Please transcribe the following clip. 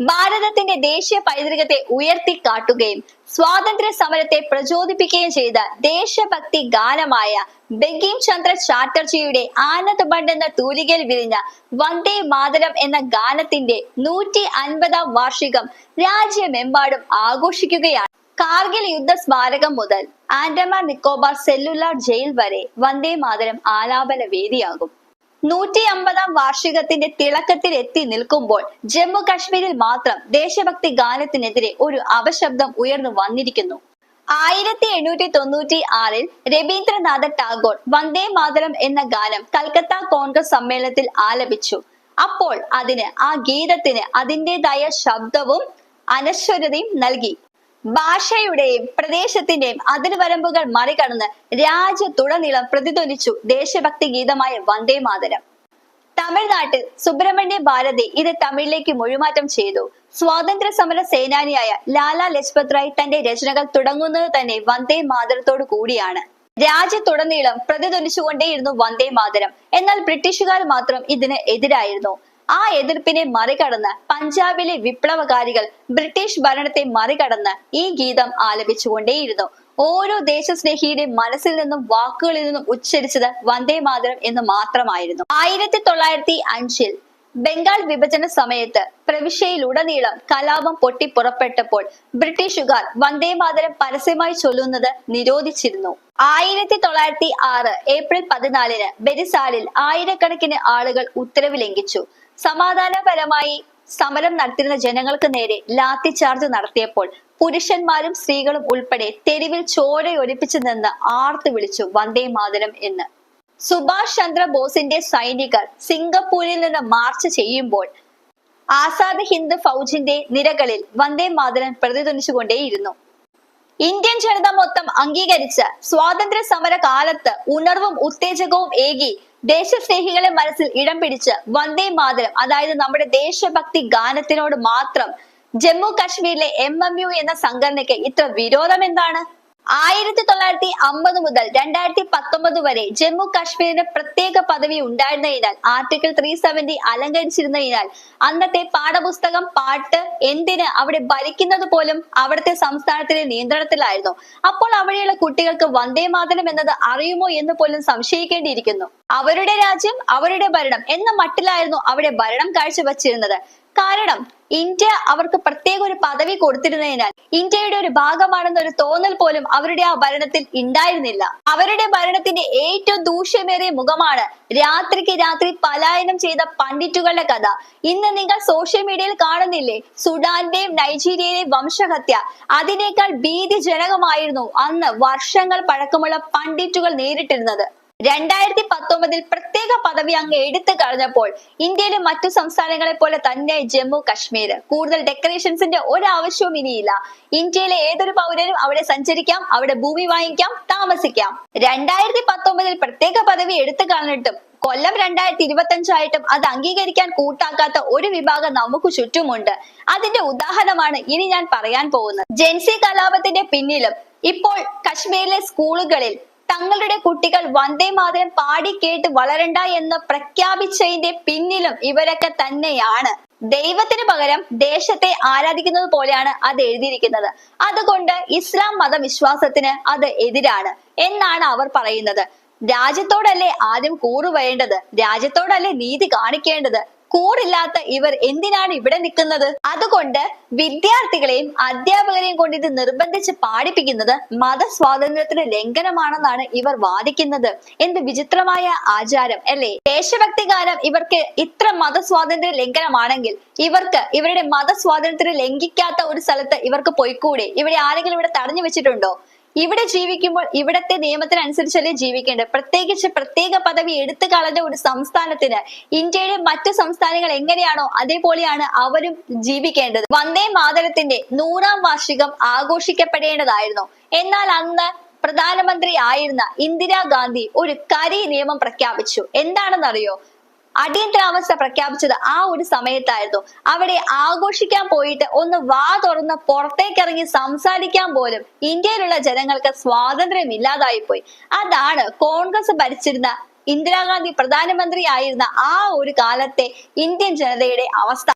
ഭാരതത്തിന്റെ ദേശീയ പൈതൃകത്തെ ഉയർത്തിക്കാട്ടുകയും സ്വാതന്ത്ര്യ സമരത്തെ പ്രചോദിപ്പിക്കുകയും ചെയ്ത ദേശഭക്തി ഗാനമായ ബങ്കിം ചന്ദ്ര ചാറ്റർജിയുടെ ആനന്ദ് ബണ്ട് എന്ന തൂലികയിൽ വിരിഞ്ഞ വന്ദേ മാതരം എന്ന ഗാനത്തിന്റെ നൂറ്റി അൻപതാം വാർഷികം രാജ്യമെമ്പാടും ആഘോഷിക്കുകയാണ്. കാർഗിൽ യുദ്ധ സ്മാരകം മുതൽ ആൻഡമാൻ നിക്കോബാർ സെല്ലുലാർ ജയിൽ വരെ വന്ദേ മാതരം ആലാപന വേദിയാകും. നൂറ്റി അമ്പതാം വാർഷികത്തിന്റെ തിളക്കത്തിൽ എത്തി നിൽക്കുമ്പോൾ ജമ്മു കാശ്മീരിൽ മാത്രം ദേശഭക്തി ഗാനത്തിനെതിരെ ഒരു അപശബ്ദം ഉയർന്നു വന്നിരിക്കുന്നു. ആയിരത്തി എണ്ണൂറ്റി തൊണ്ണൂറ്റി ആറിൽ രവീന്ദ്രനാഥ ടാഗോർ വന്ദേ മാതരം എന്ന ഗാനം കൽക്കത്ത കോൺഗ്രസ് സമ്മേളനത്തിൽ ആലപിച്ചു. അപ്പോൾ അതിന് ആ ഗീതത്തിന് അതിന്റെതായ ശബ്ദവും അനശ്വരതയും നൽകി. ഭാഷയുടെയും പ്രദേശത്തിന്റെയും അതിർവരമ്പുകൾ മറികടന്ന് രാജ്യത്തുടനീളം പ്രതിധ്വനിച്ചു ദേശഭക്തി ഗീതമായ വന്ദേ മാതരം. തമിഴ്നാട്ടിൽ സുബ്രഹ്മണ്യ ഭാരതി ഇത് തമിഴിലേക്ക് മൊഴിമാറ്റം ചെയ്തു. സ്വാതന്ത്ര്യ സമര സേനാനിയായ ലാലാ ലജ്പത് റായ് തന്റെ രചനകൾ തുടങ്ങുന്നത് തന്നെ വന്ദേ മാതരത്തോടു കൂടിയാണ്. രാജ്യത്തുടനീളം പ്രതിധ്വനിച്ചുകൊണ്ടേയിരുന്നു വന്ദേ മാതരം. എന്നാൽ ബ്രിട്ടീഷുകാർ മാത്രം ഇതിന് എതിരായിരുന്നു. ആ എതിർപ്പിനെ മറികടന്ന് പഞ്ചാബിലെ വിപ്ലവകാരികൾ ബ്രിട്ടീഷ് ഭരണത്തെ മറികടന്ന് ഈ ഗീതം ആലപിച്ചുകൊണ്ടേയിരുന്നു. ഓരോ ദേശസ്നേഹിയുടെ മനസ്സിൽ നിന്നും വാക്കുകളിൽ നിന്നും ഉച്ചരിച്ചത് വന്ദേ മാതരം എന്ന് മാത്രമായിരുന്നു. ആയിരത്തി തൊള്ളായിരത്തി അഞ്ചിൽ ബംഗാൾ വിഭജന സമയത്ത് പ്രവിശ്യയിലുടനീളം കലാപം പൊട്ടിപ്പുറപ്പെട്ടപ്പോൾ ബ്രിട്ടീഷുകാർ വന്ദേ മാതരം പരസ്യമായി ചൊല്ലുന്നത് നിരോധിച്ചിരുന്നു. ആയിരത്തി തൊള്ളായിരത്തി ആറ് ഏപ്രിൽ പതിനാലിന് ബെരിസാലിൽ ആയിരക്കണക്കിന് ആളുകൾ ഉത്തരവ് ലംഘിച്ചു. സമാധാനപരമായി സമരം നടത്തിയിരുന്ന ജനങ്ങൾക്ക് നേരെ ലാത്തി ചാർജ് നടത്തിയപ്പോൾ പുരുഷന്മാരും സ്ത്രീകളും ഉൾപ്പെടെ തെരുവിൽ ചോരയൊലിപ്പിച്ചു നിന്ന് ആർത്തു വിളിച്ചു വന്ദേ മാതരം എന്ന്. സുഭാഷ് ചന്ദ്ര ബോസിന്റെ സൈനികർ സിംഗപ്പൂരിൽ നിന്ന് മാർച്ച് ചെയ്യുമ്പോൾ ആസാദ് ഹിന്ദ് ഫൗജിന്റെ നിരകളിൽ വന്ദേ മാതരം പ്രതിധ്വനിച്ചുകൊണ്ടേയിരുന്നു. ഇന്ത്യൻ ജനത മൊത്തം അംഗീകരിച്ച സ്വാതന്ത്ര്യ സമര കാലത്ത് ഉണർവും ഉത്തേജകവും ഏകി ദേശസ്നേഹികളെ മനസ്സിൽ ഇടം പിടിച്ച് വന്ദേ മാതരം അതായത് നമ്മുടെ ദേശഭക്തി ഗാനത്തിനോട് മാത്രം ജമ്മു കാശ്മീരിലെ എം എം യു എന്ന സംഘടനയ്ക്ക് ഇത്ര വിരോധം എന്താണ്? ആയിരത്തി തൊള്ളായിരത്തി അമ്പത് മുതൽ രണ്ടായിരത്തി പത്തൊമ്പത് വരെ ജമ്മു കാശ്മീരിന് പ്രത്യേക പദവി ഉണ്ടായിരുന്നതിനാൽ ആർട്ടിക്കിൾ ത്രീ സെവന്റി അലങ്കരിച്ചിരുന്നതിനാൽ അന്നത്തെ പാഠപുസ്തകം പാട്ട് എന്തിന് അവിടെ ഭരിക്കുന്നത് പോലും അവിടുത്തെ സംസ്ഥാനത്തിലെ നിയന്ത്രണത്തിലായിരുന്നു. അപ്പോൾ അവിടെയുള്ള കുട്ടികൾക്ക് വന്ദേ മാതരം എന്നത് അറിയുമോ എന്ന് പോലും സംശയിക്കേണ്ടിയിരിക്കുന്നു. അവരുടെ രാജ്യം അവരുടെ ഭരണം എന്ന മട്ടിലായിരുന്നു അവിടെ ഭരണം കാഴ്ചവച്ചിരുന്നത്. കാരണം ഇന്ത്യ അവർക്ക് പ്രത്യേക ഒരു പദവി കൊടുത്തിരുന്നതിനാൽ ഇന്ത്യയുടെ ഒരു ഭാഗമാണെന്നൊരു തോന്നൽ പോലും അവരുടെ ആ ഭരണത്തിൽ ഉണ്ടായിരുന്നില്ല. അവരുടെ ഭരണത്തിന്റെ ഏറ്റവും ദൂഷ്യമേറിയ മുഖമാണ് രാത്രിക്ക് രാത്രി പലായനം ചെയ്ത പണ്ഡിറ്റുകളുടെ കഥ. ഇന്ന് നിങ്ങൾ സോഷ്യൽ മീഡിയയിൽ കാണുന്നില്ലേ? സുഡാന്റെയും നൈജീരിയയിലെയും വംശഹത്യ. അതിനേക്കാൾ ഭീതിജനകമായിരുന്നു അന്ന് വർഷങ്ങൾ പഴക്കമുള്ള പണ്ഡിറ്റുകൾ നേരിട്ടിരുന്നത്. രണ്ടായിരത്തി പത്തൊമ്പതിൽ പ്രത്യേക പദവി അങ്ങ് എടുത്തു കളഞ്ഞപ്പോൾ ഇന്ത്യയിലെ മറ്റു സംസ്ഥാനങ്ങളെ പോലെ തന്നെ ജമ്മു കശ്മീർ കൂടുതൽ ഡെക്കറേഷൻസിന്റെ ഒരാവശ്യവും ഇനിയില്ല. ഇന്ത്യയിലെ ഏതൊരു പൗരനും അവിടെ സഞ്ചരിക്കാം അവിടെ ഭൂമി വാങ്ങിക്കാം താമസിക്കാം. രണ്ടായിരത്തി പത്തൊമ്പതിൽ പ്രത്യേക പദവി എടുത്തു കളഞ്ഞിട്ടും കൊല്ലം രണ്ടായിരത്തി ഇരുപത്തി അഞ്ചായിട്ടും അത് അംഗീകരിക്കാൻ കൂട്ടാക്കാത്ത ഒരു വിഭാഗം നമുക്ക് ചുറ്റുമുണ്ട്. അതിന്റെ ഉദാഹരണമാണ് ഇനി ഞാൻ പറയാൻ പോകുന്നത്. ജെൻസി കലാപത്തിന്റെ പിന്നിലും ഇപ്പോൾ കശ്മീരിലെ സ്കൂളുകളിൽ തങ്ങളുടെ കുട്ടികൾ വന്ദേ മാതരം പാടി കേട്ട് വളരണ്ട എന്ന് പ്രഖ്യാപിച്ചതിന്റെ പിന്നിലും ഇവരൊക്കെ തന്നെയാണ്. ദൈവത്തിന് പകരം ദേശത്തെ ആരാധിക്കുന്നത് പോലെയാണ് അത് എഴുതിയിരിക്കുന്നത്. അതുകൊണ്ട് ഇസ്ലാം മതവിശ്വാസത്തിന് അത് എതിരാണ് എന്നാണ് അവർ പറയുന്നത്. രാജ്യത്തോടല്ലേ ആദ്യം കൂറു വേണ്ടത് രാജ്യത്തോടല്ലേ നീതി കാണിക്കേണ്ടത്? കൂറില്ലാത്ത ഇവർ എന്തിനാണ് ഇവിടെ നിൽക്കുന്നത്? അതുകൊണ്ട് വിദ്യാർത്ഥികളെയും അധ്യാപകരെയും കൊണ്ട് ഇത് നിർബന്ധിച്ച് പാടിപ്പിക്കുന്നത് മതസ്വാതന്ത്ര്യത്തിന്റെ ലംഘനമാണെന്നാണ് ഇവർ വാദിക്കുന്നത്. എന്ത് വിചിത്രമായ ആചാരം അല്ലേ? ദേശഭക്തി ഗാനം ഇവർക്ക് ഇത്ര മതസ്വാതന്ത്ര്യ ലംഘനമാണെങ്കിൽ ഇവർക്ക് ഇവരുടെ മതസ്വാതന്ത്ര്യം ലംഘിക്കാത്ത ഒരു സ്ഥലത്ത് ഇവർക്ക് പോയിക്കൂടെ? ഇവിടെ ആരെങ്കിലും ഇവിടെ തടഞ്ഞു വെച്ചിട്ടുണ്ടോ? ഇവിടെ ജീവിക്കുമ്പോൾ ഇവിടത്തെ നിയമത്തിനനുസരിച്ചല്ലേ ജീവിക്കേണ്ടത്? പ്രത്യേകിച്ച് പ്രത്യേക പദവി എടുത്തു കളഞ്ഞ ഒരു സംസ്ഥാനത്തിന് ഇന്ത്യയിലെ മറ്റു സംസ്ഥാനങ്ങൾ എങ്ങനെയാണോ അതേപോലെയാണ് അവരും ജീവിക്കേണ്ടത്. വന്ദേ മാതരത്തിന്റെ നൂറാം വാർഷികം ആഘോഷിക്കപ്പെടേണ്ടതായിരുന്നു. എന്നാൽ അന്ന് പ്രധാനമന്ത്രി ആയിരുന്ന ഇന്ദിരാഗാന്ധി ഒരു കരി നിയമം പ്രഖ്യാപിച്ചു. എന്താണെന്നറിയോ? അടിയന്തരാവസ്ഥ പ്രഖ്യാപിച്ചത് ആ ഒരു സമയത്തായിരുന്നു. അവിടെ ആഘോഷിക്കാൻ പോയിട്ട് ഒന്ന് വാ തുറന്ന് പുറത്തേക്കിറങ്ങി സംസാരിക്കാൻ പോലും ഇന്ത്യയിലുള്ള ജനങ്ങൾക്ക് സ്വാതന്ത്ര്യം ഇല്ലാതായി പോയി അതാണ് കോൺഗ്രസ് ഭരിച്ചിരുന്ന ഇന്ദിരാഗാന്ധി പ്രധാനമന്ത്രി ആയിരുന്ന ആ ഒരു കാലത്തെ ഇന്ത്യൻ ജനതയുടെ അവസ്ഥ.